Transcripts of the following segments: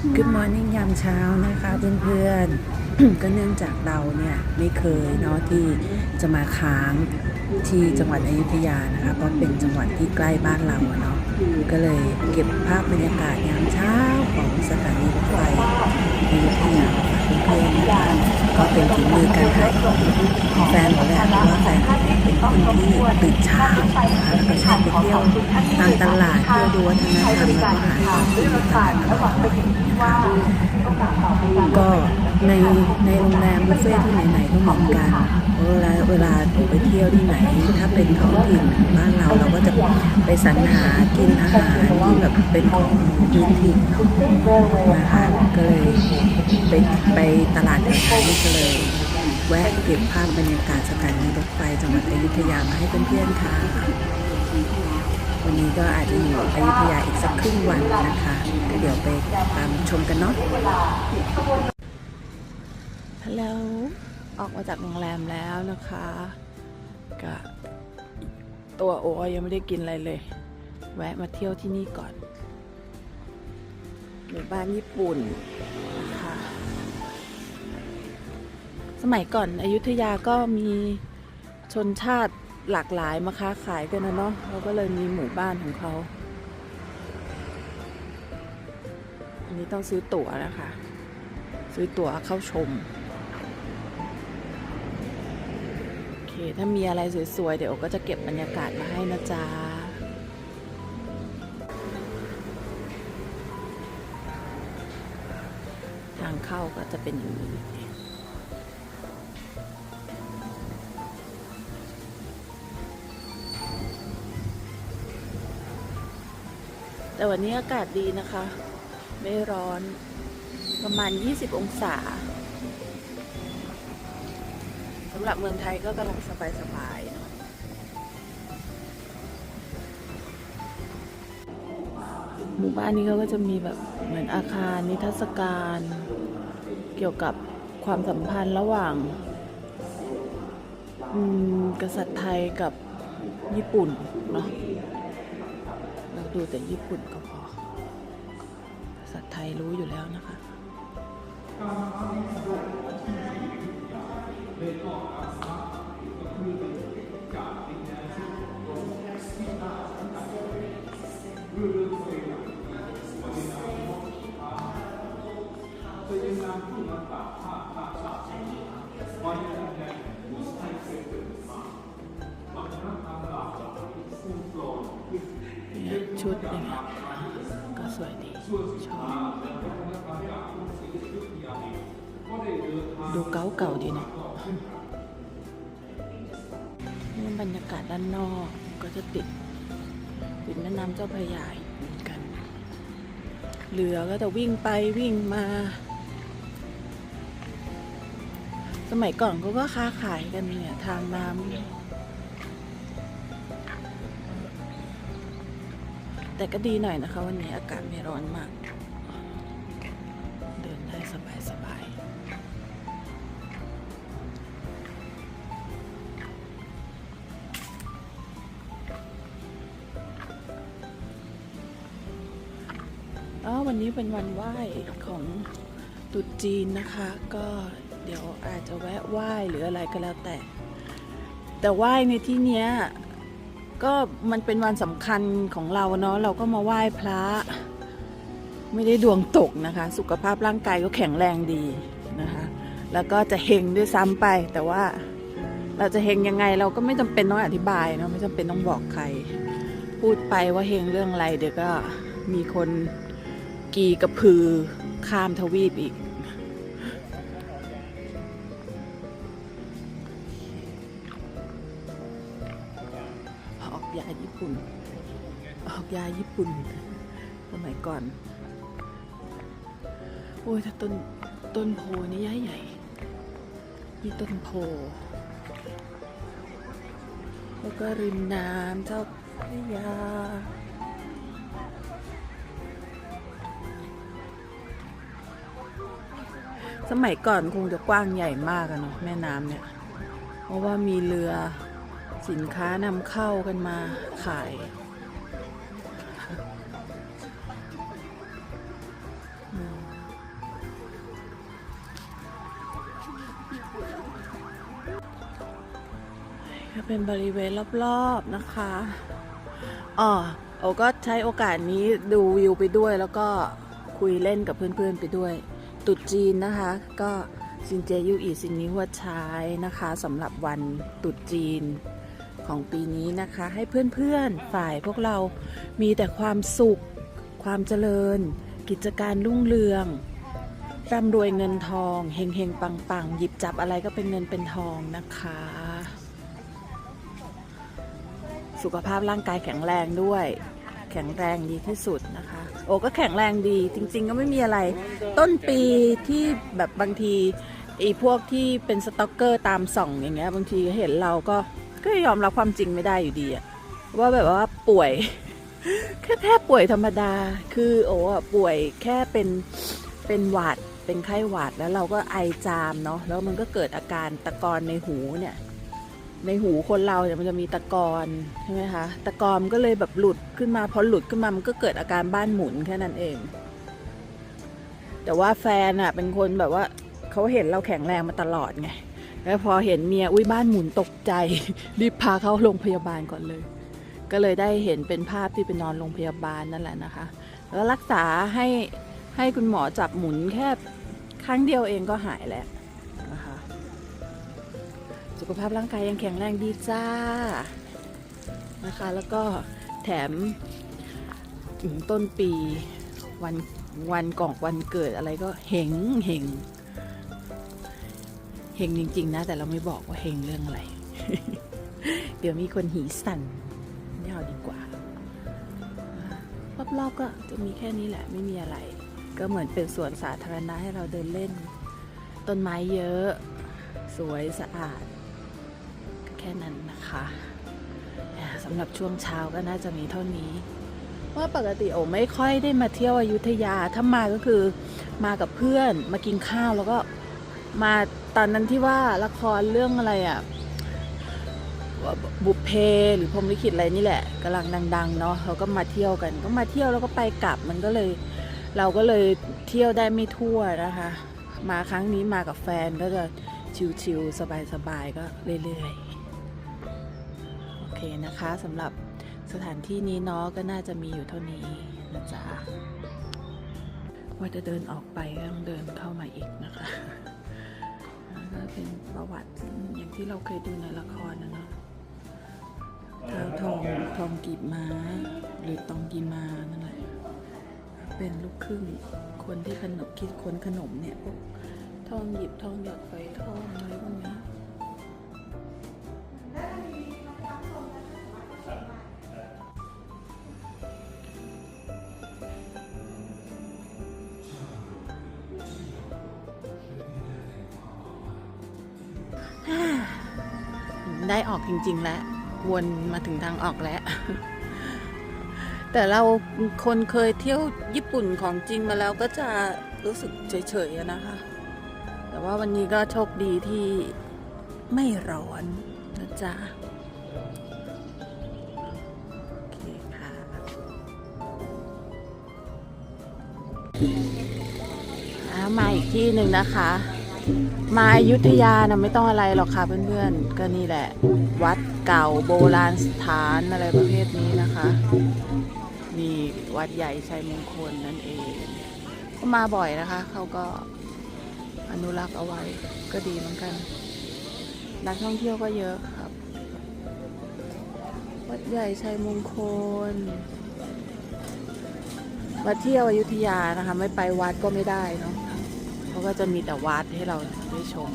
Good morning ยามเช้านะคะเพื่อนๆ ก็เนื่องจากเราเนี่ย ไม่เคยเนาะที่จะมาค้างที่จังหวัดอยุธยานะคะ เพราะเป็นจังหวัดที่ใกล้บ้านเราเนาะก็เลยเก็บภาพบรรยากาศยามเช้าของสถานีรถไฟอยุธยามา ฝากเพื่อนก็เป็นฝีมือการถ่ายของแฟนหมดเลยอะเพราะว่าแฟนเป็นคนที่ตื่นเช้าแล้วก็ชอบไปเที่ยวตามตลาดเที่ยวดูวัฒนธรรมแล้วก็หาของกินตลาดอร่อยก็ในในโรงแรมบุฟเฟ่ที่ไหนๆก็เหมือนกันเวลาเวลาหนูไปเที่ยวที่ไหน ถ้าเป็นท้องถิ่นบ้านเราเราก็จะไปสรรหากินอาหารที่แบบเป็นของพื้นถิ่นนาะนะคะก็เลยไปไปตลาดแถวนี้ก็เลย แวะเก็บภาพบรรยากาศสถานีรถไฟจังหวัดอยุธยามาให้เพื่อนๆค่ะ วันนี้ก็อาจจะอยู่อยุธยาอีกสักครึ่งวันนะคะก็เดี๋ยวไปตามชมกันเนาะฮัลโหลออกมาจากโรงแรมแล้วนะคะก็ตัวโอยังไม่ได้กินอะไรเลย แวะมาเที่ยวที่นี่ก่อนหมู่บ้านญี่ปุ่น สมัยก่อนอยุธยาก็มีชนชาติหลากหลายมาค้าขายกันนะเนาะเราก็เลยมีหมู่บ้านของเขา อันนี้ต้องซื้อตั๋วนะคะ ซื้อตั๋วเข้าชม โอเค ถ้ามีอะไรสวยๆ เดี๋ยวก็จะเก็บบรรยากาศมาให้นะจ๊ะทางเข้าก็จะเป็นอย่างนี้ แต่วันนี้อากาศดีนะคะ ไม่ร้อน ประมาณ 20 องศาสำหรับเมืองไทยก็กำลังสบายๆนะหมู่บ้านนี้เขาก็จะมีแบบเหมือนอาคารนิทรรศการ เกี่ยวกับความสัมพันธ์ระหว่างกษัตริย์ไทยกับญี่ปุ่นเนาะ ดูแต่ญี่ปุ่นก็พอกษัตว์ไทยรู้อยู่แล้วนะคะเชุดอย่างเงี้ยก็สวยดีชอบดูเก่าเก่าดีเนาะนี่บรรยากาศด้านนอกก็จะติดติดแม่น้ำเจ้าพระยากเหมือนกัน เรือก็จะวิ่งไปวิ่งมา สมัยก่อนเขาก็ค้าขายกันเนี่ยทางน้ำ แต่ก็ดีหน่อยนะคะ วันนี้อากาศไม่ร้อนมาก เดินได้สบายสบายอ๋อวันนี้เป็นวันไหว้ของตรุษจีนนะคะ ก็เดี๋ยวอาจจะแวะไหว้หรืออะไรก็แล้วแต่ แต่ไหว้ในที่เนี้ย ก็มันเป็นวันสำคัญของเราเนาะเราก็มาไหว้พระ ไม่ได้ดวงตกนะคะ สุขภาพร่างกายก็แข็งแรงดีนะคะ แล้วก็จะเฮงด้วยซ้ำไป แต่ว่าเราจะเฮงยังไงเราก็ไม่จำเป็นต้องอธิบายเนาะไม่จำเป็นต้องบอกใคร พูดไปว่าเฮงเรื่องอะไรเดี๋ยวก็มีคนกีกระพือข้ามทวีปอีก ยาญี่ปุ่นสมัยก่อน โอ้ยถ้าต้นต้นโพนี่ใหญ่ใหญ่นี่ต้นโพ แล้วก็ริมน้ำเจ้าพระยาสมัยก่อนคงจะกว้างใหญ่มากอะเนาะแม่น้ำเนี่ย เพราะว่ามีเรือสินค้านำเข้ากันมาขาย เป็นบริเวณรอบๆนะคะอ๋อโอก็ใช้โอกาสนี้ดูวิวไปด้วยแล้วก็คุยเล่นกับเพื่อนๆไปด้วยตุดจีนนะคะ ก็ซินเจยูอีซินนี้หัวใช้นะคะสำหรับวันตุดจีนของปีนี้นะคะ ให้เพื่อนๆฝ่ายพวกเรามีแต่ความสุข ความเจริญ กิจการรุ่งเรืองร่ำรวยเงินทองเฮงเฮงปังปังหยิบจับอะไรก็เป็นเงินเป็นทองนะคะ สุขภาพร่างกายแข็งแรงด้วย แข็งแรงดีที่สุดนะคะ โอ้ก็แข็งแรงดีจริง ๆ ก็ไม่มีอะไร ต้นปีที่แบบบางทีไอ้พวกที่เป็นสต็อกเกอร์ตามส่องอย่างเงี้ยบางทีเห็นเราก็ก็ยอมรับความจริงไม่ได้อยู่ดีอะว่าแบบว่าป่วย แค่แค่ป่วยธรรมดา คือโอ้ป่วยแค่เป็นเป็นหวัดเป็นไข้หวัดแล้วเราก็ไอจามเนาะแล้วมันก็เกิดอาการตะกอนในหูเนี่ย ในหูคนเราเนี่ยมันจะมีตะกอนใช่ไหมคะ ตะกอนมันก็เลยแบบหลุดขึ้นมา พอหลุดขึ้นมามันก็เกิดอาการบ้านหมุนแค่นั้นเอง แต่ว่าแฟนอะเป็นคนแบบว่าเขาเห็นเราแข็งแรงมาตลอดไง แล้วพอเห็นเมียอุ้ยบ้านหมุนตกใจ รีบพาเข้าโรงพยาบาลก่อนเลย ก็เลยได้เห็นเป็นภาพที่ไปนอนโรงพยาบาลนั่นแหละนะคะ แล้วรักษาให้ให้คุณหมอจับหมุนแค่ครั้งเดียวเองก็หายแล้ว สุขภาพร่างกายยังแข็งแรงดีจ้านะคะ แล้วก็แถมถึงต้นปีวันวันก่อนวันเกิดอะไรก็เฮงเฮงเฮงจริง ๆ นะ แต่เราไม่บอกว่าเฮงเรื่องอะไร เดี๋ยวมีคนหีสั่นไม่เอาดีกว่า รอบๆก็จะมีแค่นี้แหละไม่มีอะไร ก็เหมือนเป็นสวนสาธารณะให้เราเดินเล่น ต้นไม้เยอะ สวยสะอาด แค่นั้นนะคะสำหรับช่วงเช้าก็น่าจะมีเท่านี้ว่าปกติโอไม่ค่อยได้มาเที่ยวอยุธยา ถ้ามาก็คือมากับเพื่อนมากินข้าวแล้วก็มาตอนนั้นที่ว่าละครเรื่องอะไรอะ่ะบุพเพหรือพรมลิขิตอะไรนี่แหละกำลังดังๆเนาะเขาก็มาเที่ยวกัน ก็มาเที่ยวแล้วก็ไปกลับมันก็เลย เราก็เลยเที่ยวได้ไม่ทั่วนะคะ มาครั้งนี้มากับแฟนก็จะชิลๆสบายๆก็เรื่อยๆ เคนะคะสำหรับสถานที่นี้เนาะก็น่าจะมีอยู่เท่านี้นะจ๊ะว่าจะเดินออกไปก็ต้องเดินเข้ามาอีกนะคะก็เป็นประวัติอย่างที่เราเคยดูในละครนะเนาะเท้าทองทองกีบม้า หรือตองกีมานั่นแหละเป็นลูกครึ่งคนที่ขนมคิดค้นขนมเนี่ยพวกทองหยิบทองหยอดฝอยทองอะไรพวกนี้ ได้ออกจริง ๆ แล้ว วนมาถึงทางออกแล้ว แต่เราคนเคยเที่ยวญี่ปุ่นของจริงมาแล้วก็จะรู้สึกเฉยๆนะคะ แต่ว่าวันนี้ก็โชคดีที่ไม่ร้อนนะจ๊ะมาอีกที่หนึ่งนะคะ มาอยุธยานะไม่ต้องอะไรหรอกค่ะเพื่อนๆ ก็นี่แหละ วัดเก่าโบราณสถานอะไรประเภทนี้นะคะนี่วัดใหญ่ชัยมงคลนั่นเอง ก็มาบ่อยนะคะ เขาก็อนุรักษ์เอาไว้ก็ดีเหมือนกัน นักท่องเที่ยวก็เยอะครับ วัดใหญ่ชัยมงคลมาเที่ยวอยุธยานะคะ ไม่ไปวัดก็ไม่ได้เนาะ เขาก็จะมีแต่วัดให้เราได้ชม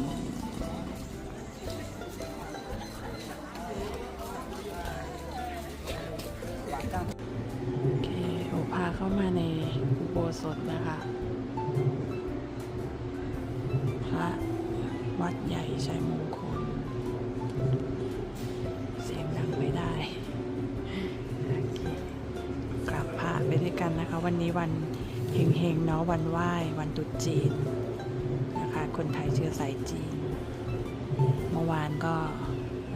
โอเคโอพาเข้ามาในอุโบสถนะคะพระวัดใหญ่ชัยมงคล เสียงดังไม่ได้กลับพระไปด้วยกันนะคะ วันนี้วันเฮงๆเนาะวันไหว้ วันตรุษจีน คนไทยเชื้อสายจีน เมื่อวานก็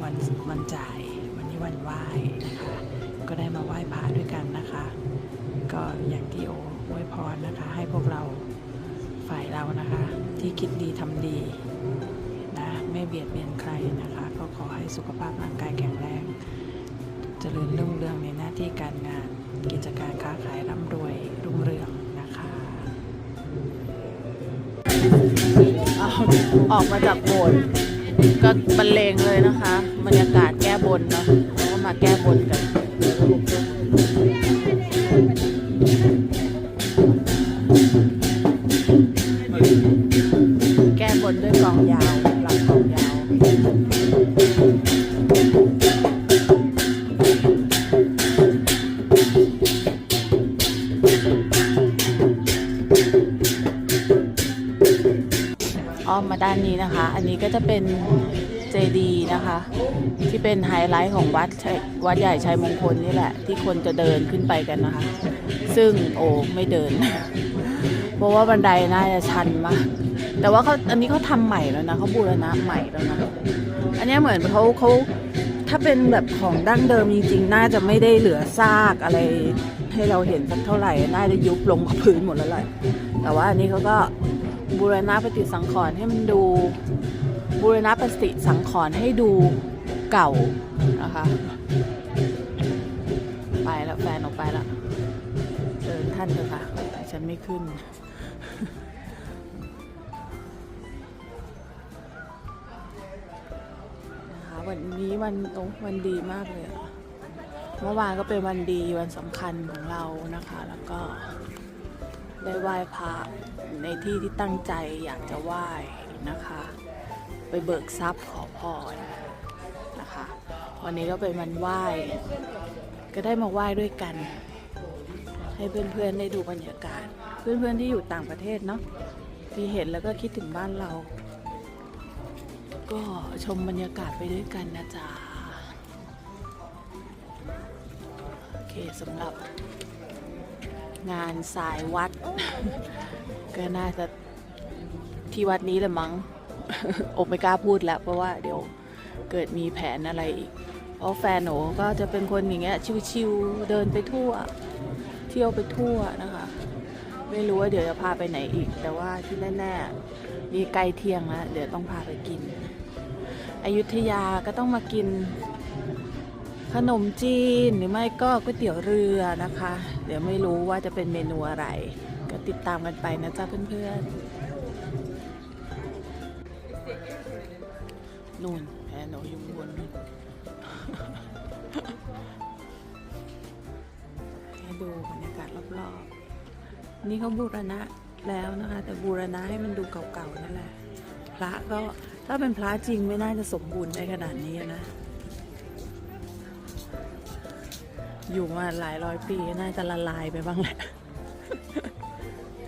วันวันจ่าย วันนี้วันไหว้นะคะ ก็ได้มาไหว้พระด้วยกันนะคะ ก็อย่างที่โออวยพรนะคะ ให้พวกเราฝ่ายเรานะคะ ที่คิดดีทำดีนะไม่เบียดเบียนใครนะคะ ก็ขอให้สุขภาพร่างกายแข็งแรงเจริญรุ่งเรืองในหน้าที่การงาน กิจการค้าขายร่ำรวยรุ่งเรือง ออกมาจากโบสถ์ก็บรรเลงเลยนะคะ บรรยากาศแก้บนเนาะก็มาแก้บนกัน อันนี้ก็จะเป็นเจดีนะคะ ที่เป็นไฮไลท์ของวัดวัดใหญ่ชัยมงคลนี่แหละ ที่คนจะเดินขึ้นไปกันนะคะ ซึ่งโอ้ไม่เดิน เพราะว่าบันไดน่าจะชันมากแต่ว่าเขาอันนี้เขาทำใหม่แล้วนะเขาบูรณะใหม่แล้วนะอันนี้เหมือนเขาเขาถ้าเป็นแบบของดั้งเดิมจริงๆ น่าจะไม่ได้เหลือซากอะไรให้เราเห็นสักเท่าไหร่ น่าจะยุบลงกับพื้นหมดแล้วแหละแต่ว่าอันนี้เขาก็ บูรณะปฏิสังขรณ์ให้มันดูบูรณะปฏิสังขรณ์ให้ดูเก่านะคะไปแล้วแฟนออกไปแล้วเชิญท่านเถอะค่ะแต่ฉันไม่ขึ้นนะคะวันนี้วันโอ้วันดีมากเลย เมื่อวานก็เป็นวันดีวันสำคัญของเรานะคะ แล้วก็ ได้ไหว้พระในที่ที่ตั้งใจอยากจะไหว้นะคะ ไปเบิกทรัพย์ขอพรนะคะวันนี้ก็เป็นวันไหว้ก็ได้มาไหว้ด้วยกัน ให้เพื่อนๆได้ดูบรรยากาศ เพื่อนๆที่อยู่ต่างประเทศเนาะที่เห็นแล้วก็คิดถึงบ้านเรา ก็ชมบรรยากาศไปด้วยกันนะจ๊ะโอเคสำหรับ งานสายวัด ก็น่าจะที่วัดนี้แหละมั้งโอไม่กล้าพูดแล้วเพราะว่าเดี๋ยวเกิดมีแผนอะไรอีกเพราะแฟนหนูก็จะเป็นคนอย่างเงี้ยชิวๆเดินไปทั่ว เที่ยวไปทั่วนะคะ ไม่รู้ว่าเดี๋ยวจะพาไปไหนอีก แต่ว่าที่แน่ๆนี่ใกล้เที่ยงแล้วเดี๋ยวต้องพาไปกินอยุธยาก็ต้องมากินขนมจีนหรือไม่ก็ก๋วยเตี๋ยวเรือนะคะ เดี๋ยวไม่รู้ว่าจะเป็นเมนูอะไร ก็ติดตามกันไปนะจ๊ะเพื่อนๆนู่นแพนหนูอยู่บนนู่นให้ดูบรรยากาศรอบๆ นี่เขาบูรณะแล้วนะคะ แต่บูรณะให้มันดูเก่าๆนั่นแหละ พระก็ถ้าเป็นพระจริงไม่น่าจะสมบูรณ์ได้ขนาดนี้นะ อยู่มาหลายร้อยปีน่าจะละลายไปบ้างแหละ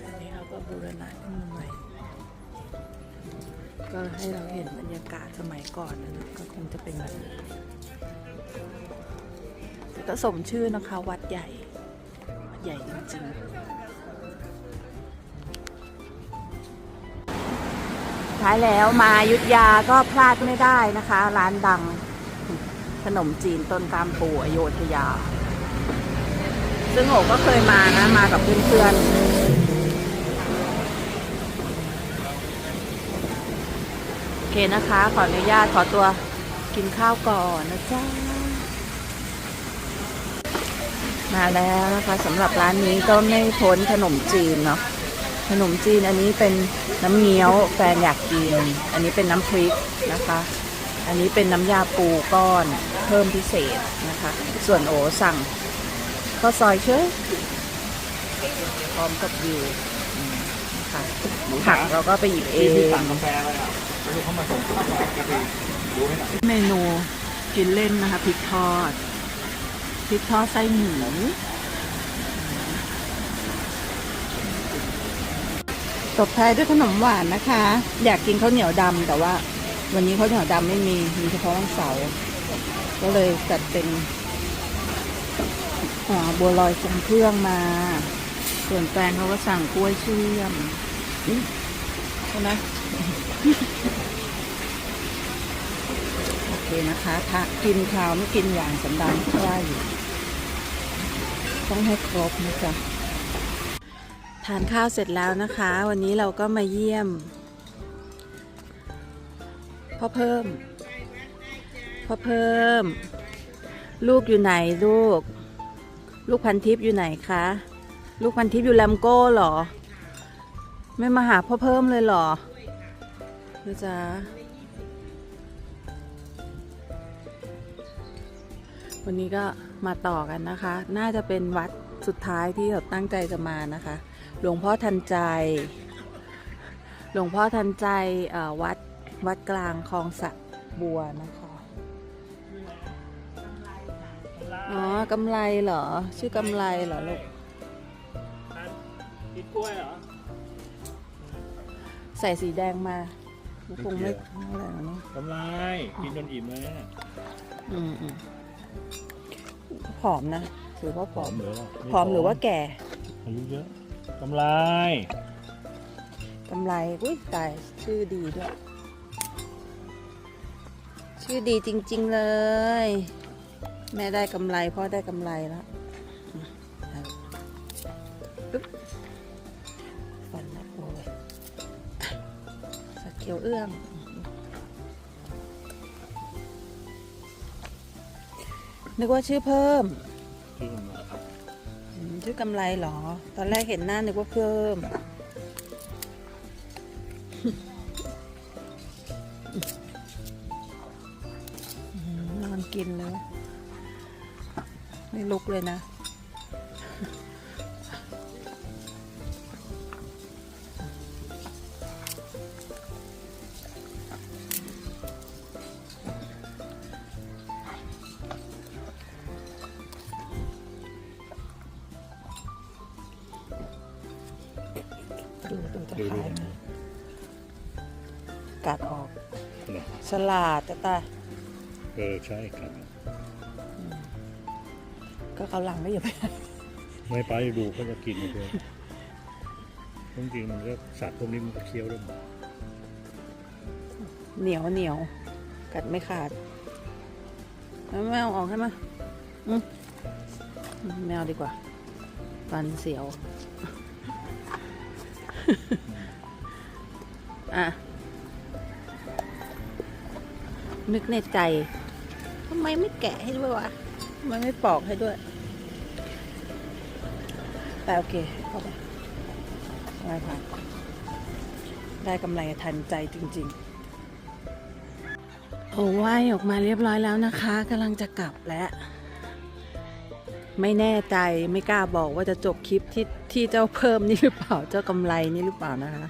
อันนี้เราก็บูรณะขึ้นมาใหม่ ก็ให้เราเห็นบรรยากาศสมัยก่อนนะก็คงจะเป็นแบบนี้แต่ก็สมชื่อนะคะวัดใหญ่ วัดใหญ่จริงๆท้ายแล้วมายุทธยาก็พลาดไม่ได้นะคะ ร้านดังขนมจีนต้นตามปู่อโยธยา ซึ่งโอก็เคยมานะ มากับเพื่อนๆ โอเคนะคะ ขออนุญาตขอตัวกินข้าวก่อนนะจ๊ะ มาแล้วนะคะสำหรับร้านนี้ก็ไม่พ้นขนมจีนเนาะ ขนมจีนอันนี้เป็นน้ำเงี้ยวแฟนอยากกิน อันนี้เป็นน้ำพริกนะคะ อันนี้เป็นน้ำยาปูก้อนเพิ่มพิเศษนะคะ ส่วนโอสั่ง ข้าวซอยเชื่อพร้อมกับวิวอืมนะคะผักเราก็ไปหยิบเองสั่งกาแฟไปอะแล้วเขามาส่งกาแฟกาแฟดูให้หน่อยเมนูกินเล่นนะคะพริกทอดพริกทอดไส้หมูตบท้ายด้วยขนมหวานนะคะ อยากกินข้าวเหนียวดำแต่ว่า วันนี้ข้าวเหนียวดำไม่มีมีเฉพาะวันเสาร์ก็เลยจัดเป็นอ่า บัวลอยทรงเครื่องมา ส่วนแฟนเขาก็สั่งกล้วยเชื่อมอุ๊ยใช่ไหมโอเคนะคะถ้ากินข้าวไม่กินอย่างสันดานก็ว่าอยู่ต้องให้ครบนะจ๊ะทานข้าวเสร็จแล้วนะคะ วันนี้เราก็มาเยี่ยมพ่อเพิ่มพ่อเพิ่ม ลูกอยู่ไหนลูก ลูกพันทิพย์อยู่ไหนคะ ลูกพันทิพย์อยู่แลมโก้หรอ ไม่มาหาพ่อเพิ่มเลยหรอนะจ๊ะวันนี้ก็มาต่อกันนะคะ น่าจะเป็นวัดสุดท้ายที่เราตั้งใจจะมานะคะ หลวงพ่อทันใจ หลวงพ่อทันใจวัดวัดกลางคลองสะบัวนะคะ อ๋อกำไรเหรอ ชื่อกำไรเหรอลูกกินกล้วยเหรอ ใส่สีแดงมาคงไม่เท่าไหร่หรอกเนาะกำไร กินจนอิ่มเลยนะอืมอืมผอมนะหรือว่าผอมหรือว่าผอมหรือว่าแก่ อายุเยอะกำไร กำไร อุ้ยตาย ชื่อดีด้วย ชื่อดีจริง ๆ เลย แม่ได้กำไรพ่อได้กำไรแล้วอืมเอาปึ๊บฟันนะโอ้ยอะสักเขียวเอื้องนึกว่าชื่อเพิ่มชื่อมันครับอืมชื่อกำไรเหรอ ตอนแรกเห็นหน้านึกว่าเพิ่ม เลยนะ ดูดูตะดูไคดูร้นะกัดออก นะฉลาดจะตาย เออใช่ครับ ก็เขาวหลังก็อย่าไปไม่ไปดูเขาจะกินเลยจริงๆมันก็สัตว์พวกนี้มันก็เคี้ยวได้หมดเหนียวเหนียวกัดไม่ขาดเอาไม่เอาออกให้มาอืมไม่เอาดีกว่าฟันเสียว อะ นึกในใจทำไมไม่แกะให้ด้วยวะทำไมไม่ปอกให้ด้วย แต่โอเคเข้าไปไม่ผ่านได้กำไรทันใจจริงๆโอ้ว่ายออกมาเรียบร้อยแล้วนะคะกำลังจะกลับแล้ว ไม่แน่ใจไม่กล้าบอกว่าจะจบคลิปที่ที่เจ้าเพิ่มนี่หรือเปล่าเจ้ากำไรนี่หรือเปล่านะคะ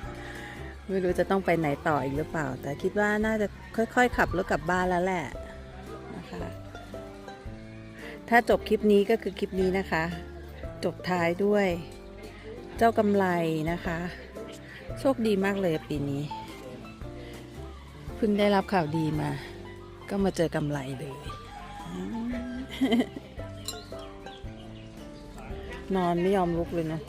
ไม่รู้จะต้องไปไหนต่ออีกหรือเปล่า แต่คิดว่าน่าจะค่อยๆขับรถกลับบ้านแล้วแหละนะคะ ถ้าจบคลิปนี้ก็คือคลิปนี้นะคะ จบท้ายด้วย เจ้ากำไรนะคะ โชคดีมากเลยปีนี้เพิ่งได้รับข่าวดีมา ก็มาเจอกำไรเลยนอนไม่ยอมลุกเลยนะ